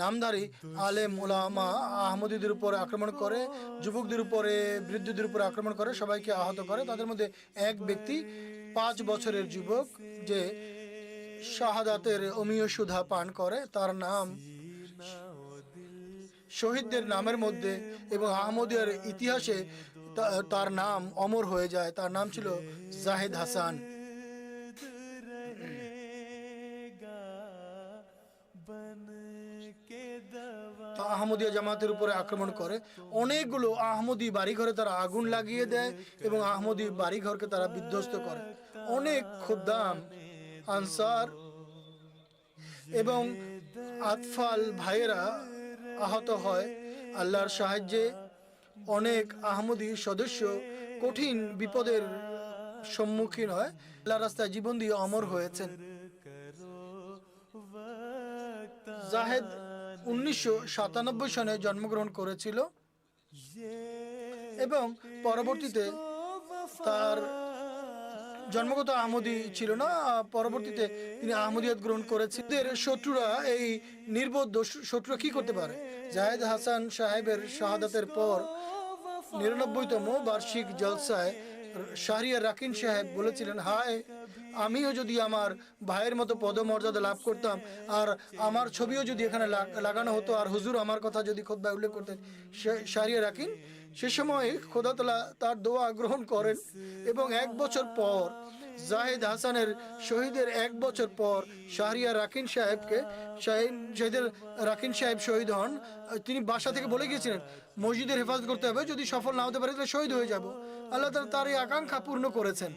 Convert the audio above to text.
নামধারী আলেম মোলামা, আহমদীদের উপরে আক্রমণ করে, যুবকদের উপরে, বৃদ্ধদের উপরে আক্রমণ করে, সবাইকে আহত করে। তাদের মধ্যে এক ব্যক্তি, পাঁচ বছরের যুবক, যে শাহাদাতের অমীয় সুধা পান করে, তার নাম শহীদদের নামের মধ্যে এবং আহমদের ইতিহাসে তার নাম অমর হয়ে যায়। তার নাম ছিল জাহেদ হাসান। আহমদিয়া জামাতের উপরে আক্রমণ করে। অনেকগুলো আহমদি বাড়িঘরে তারা আগুন লাগিয়ে দেয় এবং আহমদি বাড়িঘরকে তারা বিধ্বস্ত করে। অনেক খুদ্দাম, আনসার এবং আতফাল ভাইয়েরা আহত হয় আল্লাহর সাহায্যে। অনেক আহমদি সদস্য কঠিন বিপদের সম্মুখীন হয়। আল্লাহ রাস্তায় জীবন দিয়ে অমর হয়েছেন। জাহেদ উনিশশো সাতানব্বই সনে জন্মগ্রহণ করেছিল এবং পরবর্তীতে তার জন্মগত আহমদি ছিল না। পরবর্তীতে তিনি আহমদিয়াত গ্রহণ করেছিলেন শত্রুরা এই নির্বোধ শত্রুরা কি করতে পারে? জাহেদ হাসান সাহেবের শাহাদাতের পর নিরানব্বইতম বার্ষিক জলসায় শাহরিয়ার রাকিন সাহেব বলেছিলেন, হায়, আমিও যদি আমার ভাইয়ের মতো পদমর্যাদা লাভ করতাম, আর আমার ছবিও যদি এখানে লাগ- লাগানো হতো, আর হুজুর আমার কথা যদি খোদ্ উল্লেখ করতেন শাহরিয়া রাকিন সে সময় খোদাতলা তার দোয়া গ্রহণ করেন এবং এক বছর পর জাহেদ হাসানের শহীদের এক বছর পর শাহরিয়া রাকিন সাহেবকে শাহীদের রাকিন সাহেব শহীদ হন। তিনি বাসা থেকে বলে গিয়েছিলেন, মসজিদের হেফাজত করতে হবে, যদি সফল না হতে পারে তাহলে শহীদ হয়ে যাব। আল্লাহ তালা তার এই আকাঙ্ক্ষা পূর্ণ করেছেন।